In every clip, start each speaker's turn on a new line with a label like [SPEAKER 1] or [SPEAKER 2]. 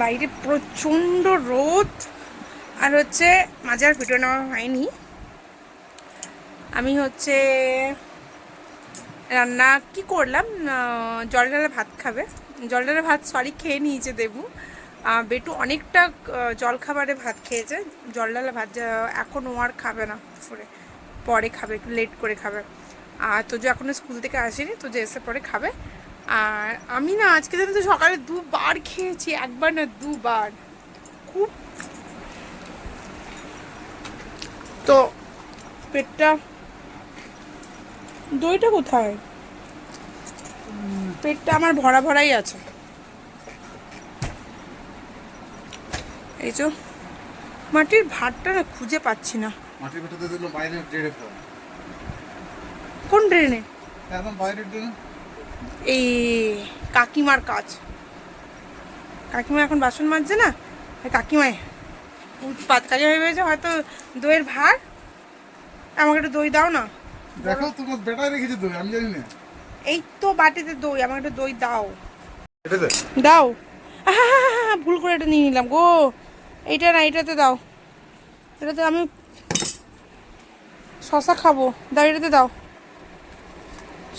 [SPEAKER 1] বাইরে প্রচণ্ড রোদ। আর হচ্ছে মাঝে আর ভিডিও নেওয়া হয়নি। আমি হচ্ছে রান্না কি করলাম? জল ঢালা ভাত খাবে। জল ঢালা ভাত সরি খেয়ে নিয়েছে দেবু। বেটু অনেকটা জল খাবারে ভাত খেয়েছে। জল ঢালা ভাত এখন ও আর খাবে না। পরে পরে খাবে, একটু লেট করে খাবে। আর তোজো এখনও স্কুল থেকে আসেনি, তোজো এসে পরে খাবে। আর আমি না আজকে জানি তো সকালে দুবার খেয়েছি একবার না দুবার। খুব তো পেটটা দইটা কোথায়? পেটটা আমার ভরা ভরাই আছে। এই যে মাটির ভাতটা না খুঁজে পাচ্ছি না।
[SPEAKER 2] মাটির ভেতরে দিল বাইরে ফেলা।
[SPEAKER 1] কোন ড্রেনে
[SPEAKER 2] একদম বাইরের ড্রেনে
[SPEAKER 1] এই কাকিমার কাজ। কাকিমা এখন বাসন মাজছে না? কাকিমায় উৎপাত। কাজে হয়ে গেছে হয়তো দইয়ের ভার। আমাকে একটু দই দাও না।
[SPEAKER 2] দেখো তোমার বেটায় রেখেছি তো আমি জানি না।
[SPEAKER 1] এই তো বাটিতে দই আমাকে একটু দই দাও।
[SPEAKER 2] এটা দে
[SPEAKER 1] দাও ভুল করে এটা নিয়ে নিলাম। গো এইটা না এটাতে দাও। এটাতে আমি শশা খাব। দাও এটাতে দাও।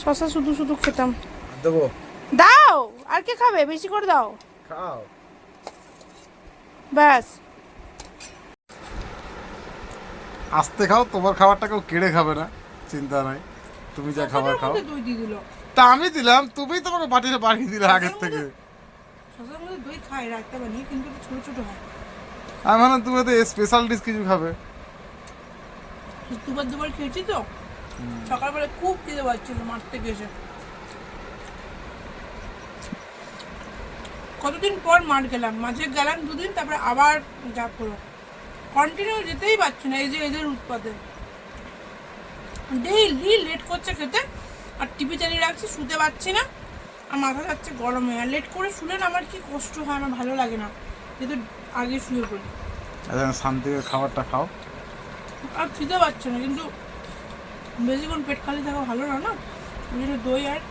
[SPEAKER 1] শশা শুধু শুধু খেতাম।
[SPEAKER 2] দেবো।
[SPEAKER 1] দাও আর কে খাবে? বেশি করে দাও।
[SPEAKER 2] খাও।
[SPEAKER 1] ব্যাস।
[SPEAKER 2] আস্তে খাও তোমার খাবারটা কেউ কেড়ে খাবে না চিন্তা নাই। তুমি যা খাবার খাও। তা আমি দিলাম তুমি তোমাকে বাটিতে বাড়িয়ে দিলে আগের থেকে। আমি ভাবলাম তুমি তো স্পেশাল ডিশ কিছু খাবে।
[SPEAKER 1] দুবার দুবার খেয়েছি তো। সকালবেলা খুব খেতে পারছিল মাঠ থেকে এসে। কতদিন পর মাঠ গেলাম? মাঝে গেলাম দুদিন তারপরে আবার যা পুরো কন্টিনিউ যেতেই পারছি না এই যে এদের উৎপাদে ডেইলি লেট করছে খেতে আর টিভি চালিয়ে রাখছি শুতে পারছি না। আর মাথা যাচ্ছে গরমে আর লেট করে শুলে না আমার কি কষ্ট হয় আমার ভালো লাগে না। যেহেতু আগে শুয়ে পড়ি।
[SPEAKER 2] আচ্ছা শান্তি খাবারটা খাও।
[SPEAKER 1] আর খিদে পাচ্ছে না কিন্তু বেশিক্ষণ পেট খালি থাকা ভালো না না? দই আর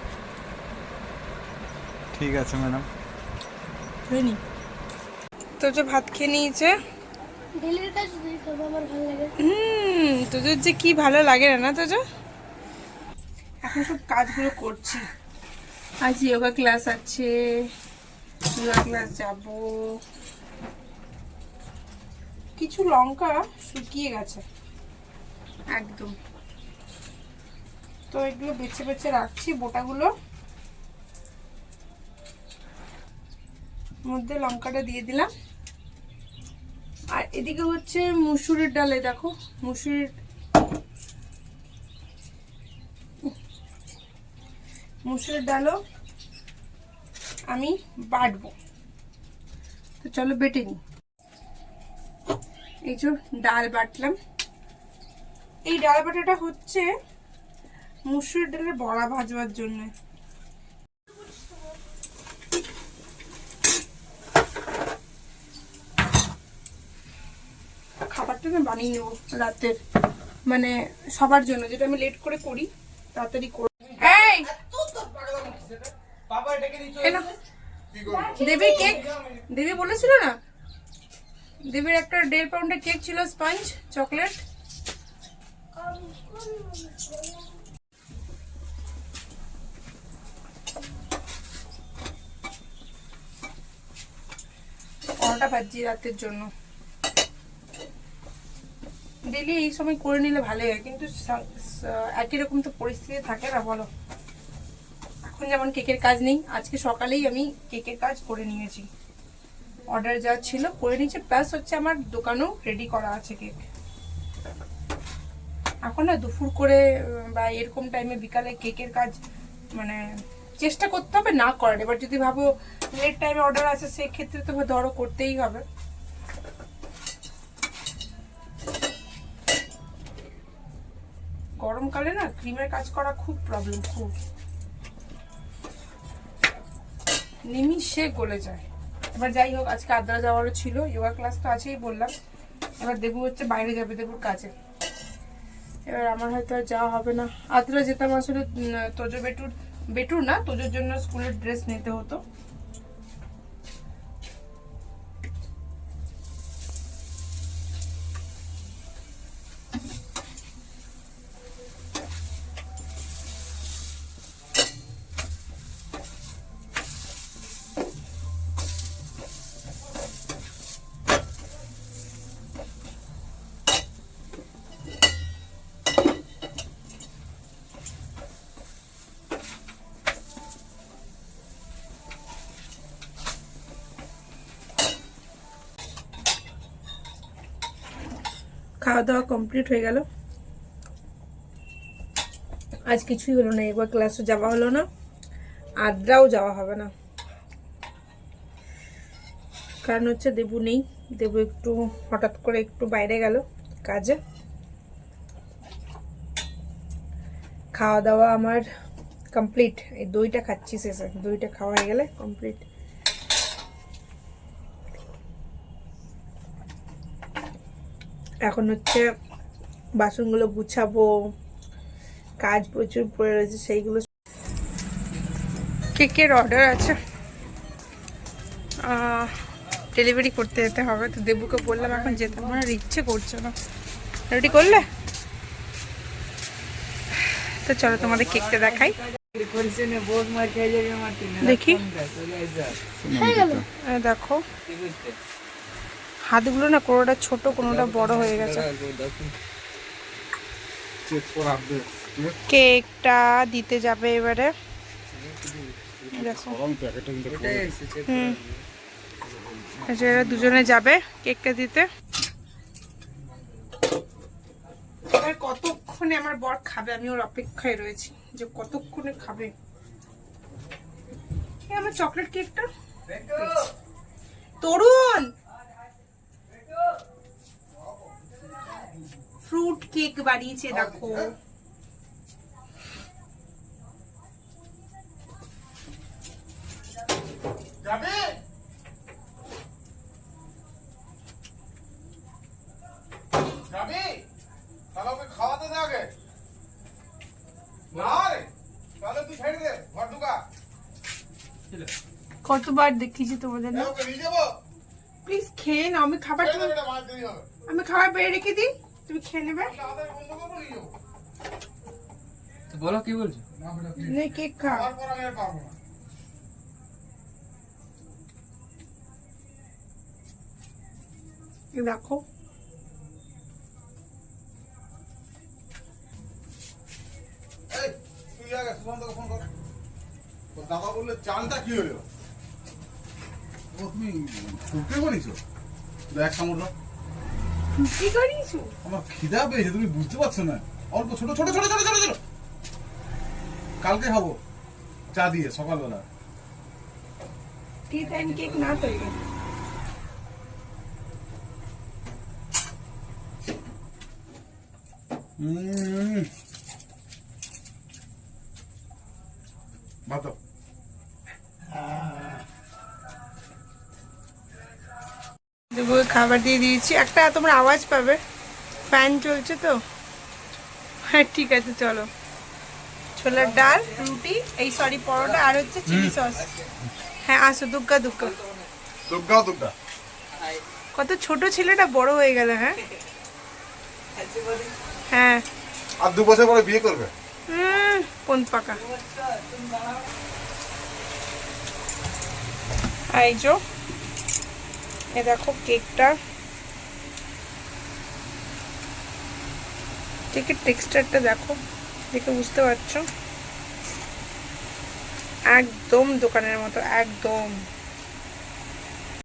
[SPEAKER 2] ঠিক আছে ম্যাডাম।
[SPEAKER 1] নি তো যে ভাত খেয়ে নিয়েছে?
[SPEAKER 3] ডেলির কাজ করব আমার ভালো লাগে।
[SPEAKER 1] হুম তোদের যে কি ভালো লাগে না না তোজো এখন সব কাজগুলো করছি। আজ যোগা ক্লাস আছে যোগা ক্লাস যাব। কিছু লঙ্কা শুকিয়ে গেছে। একদম। তো এগুলো বেছে বেছে রাখছি বোটাগুলো। মধ্যে লঙ্কাটা দিয়ে দিলাম। আর এদিকে হচ্ছে মুসুরের ডালে দেখো, মুসুরের মুসুরের ডালও আমি বাটবো। তো চলো বেটে নি এই যে ডাল বাটলাম। এই ডাল বাটাটা হচ্ছে মুসুরের ডালের বড়া ভাজবার জন্য খাবারটা না বানিয়ে নেব রাতের মানে সবার জন্য যেটা আমি লেট করে করি তাড়াতাড়ি করে। এই! দেবী কেক দেবী বলেছিল না? দেবীর একটা দেড় পাউন্ডের কেক ছিল স্পঞ্জ চকলেট পরোটা ভাজি রাতের জন্য। ডেলি এই সময় করে নিলে ভালো হয়। কিন্তু একই রকম তো পরিস্থিতি থাকে না, বলো? এখন যেমন কেকের কাজ নেই, আজকে সকালেই আমি কেকের কাজ করে নিয়েছি। অর্ডার যা ছিল করে নিয়েছি প্লাস হচ্ছে আমার দোকানেও রেডি করা আছে কেক এখন না দুপুর করে বা এরকম টাইমে বিকালে কেকের কাজ মানে চেষ্টা করতে হবে না করার। এবার যদি ভাবো লেট টাইমে অর্ডার আছে সেক্ষেত্রে তো ধরো করতেই হবে। গরমকালে না ক্রিমের কাজ করা খুব প্রবলেম খুব। নিমিষে গলে যায়। এবার যাই হোক, আজকে আদ্রা যাওয়ারও ছিল যোগা ক্লাস তো আছেই বললাম। এবার দেবু হচ্ছে বাইরে যাবে দেবুর কাজে। এবার আমার হয়তো আর যাওয়া হবে না। আদ্রা যেতাম আসলে তোজো বেটুর বেটুর না, তোজোর জন্য স্কুলের ড্রেস নিতে হতো। খাওয়া দাওয়া কমপ্লিট হয়ে গেল। আজ কিছুই হলো না, একবার ক্লাসে যাওয়া হলো না, আদ্রাও যাওয়া হবে না। কারণ হচ্ছে দেবু নেই, দেবু একটু হঠাৎ করে একটু বাইরে গেল কাজে। খাওয়া দাওয়া আমার কমপ্লিট এই দইটা খাচ্ছি শেষে, দইটা খাওয়া হয়ে গেলে কমপ্লিট এখন হচ্ছে বাসনগুলো গুছাবো কাজ প্রচুর পড়ে রয়েছে সেইগুলো কেকের অর্ডার আছে? ডেলিভারি করতে যেতে হবে তো দেবুকে বললাম এখন যেতে আমার আর ইচ্ছে করছে না। রেডি করলে? তো চলো তোমাদের কেকটা দেখাই। দেখি।
[SPEAKER 3] হয়ে
[SPEAKER 1] দেখো। হাতগুলো না কোনোটা ছোট কোনোটা বড় হয়ে গেছে। কেকটা দিতে যাবে এবারে। দেখো। হুম। আচ্ছা, এরা দুজনে যাবে কেকটা দিতে। এবার কতক্ষণে আমার বর খাবে? আমি ওর অপেক্ষায় রয়েছি যে কতক্ষণে খাবে। আমার চকলেট কেকটা। তরুণ! ফ্রুট কেক বানিয়েছে দেখো।
[SPEAKER 2] যাবে? যাবি? তাহলে ওকে খাওয়াতে দে না রে তাহলে তুই ছেড়ে দে ঘর ঢুকা।
[SPEAKER 1] কতবার দেখিয়েছি তোমাদের না? প্লিজ খেয়ে নাও আমি খাবার আমি খাবার বেড়ে রেখে দিই। তুমি খেয়ে নেবে?
[SPEAKER 4] বলো কি বলছো?
[SPEAKER 2] না
[SPEAKER 1] কেক খা
[SPEAKER 2] তারপর আমি আর পারব না
[SPEAKER 1] এই দেখো।
[SPEAKER 2] এই তুই আগে সুশান্তকে ফোন কর। তোর দাদা বললে চালটা কি হলো? তুমি ফুটে করেছ দেখ সামুদ্র
[SPEAKER 1] কি করিয়েছো
[SPEAKER 2] আমার খিদা পেয়েছে তুমি বুঝতে পারছ না। অল্প ছোট ছোট ছোট ছোট ছোট ছোট। কালকে খাব। চা দিয়ে সকালবেলা।
[SPEAKER 1] টি টাইম কেক না তৈরি
[SPEAKER 2] উম। ভাত দাও।
[SPEAKER 1] দুপুরে খাবার দিয়ে দিয়েছি। একটা তোমরা আওয়াজ পাবে। ফ্যান চলছে তো? হ্যাঁ ঠিক আছে চলো। ছোলার ডাল রুটি এই সরি পরোটা আর হচ্ছে চিলি সস হ্যাঁ আসো দুগ্গা দুগ্গা।
[SPEAKER 2] দুগ্গা দুগ্গা।
[SPEAKER 1] কত ছোট ছেলেটা বড় হয়ে গেল হ্যাঁ? হ্যাঁ।
[SPEAKER 2] আর দু বছর পরে বিয়ে করবে?
[SPEAKER 1] হুম কোন পাকা। যো। এ দেখো কেকটা। কেকের টেক্সচারটা দেখো দেখে বুঝতে পারছ? একদম দোকানের মতো একদম।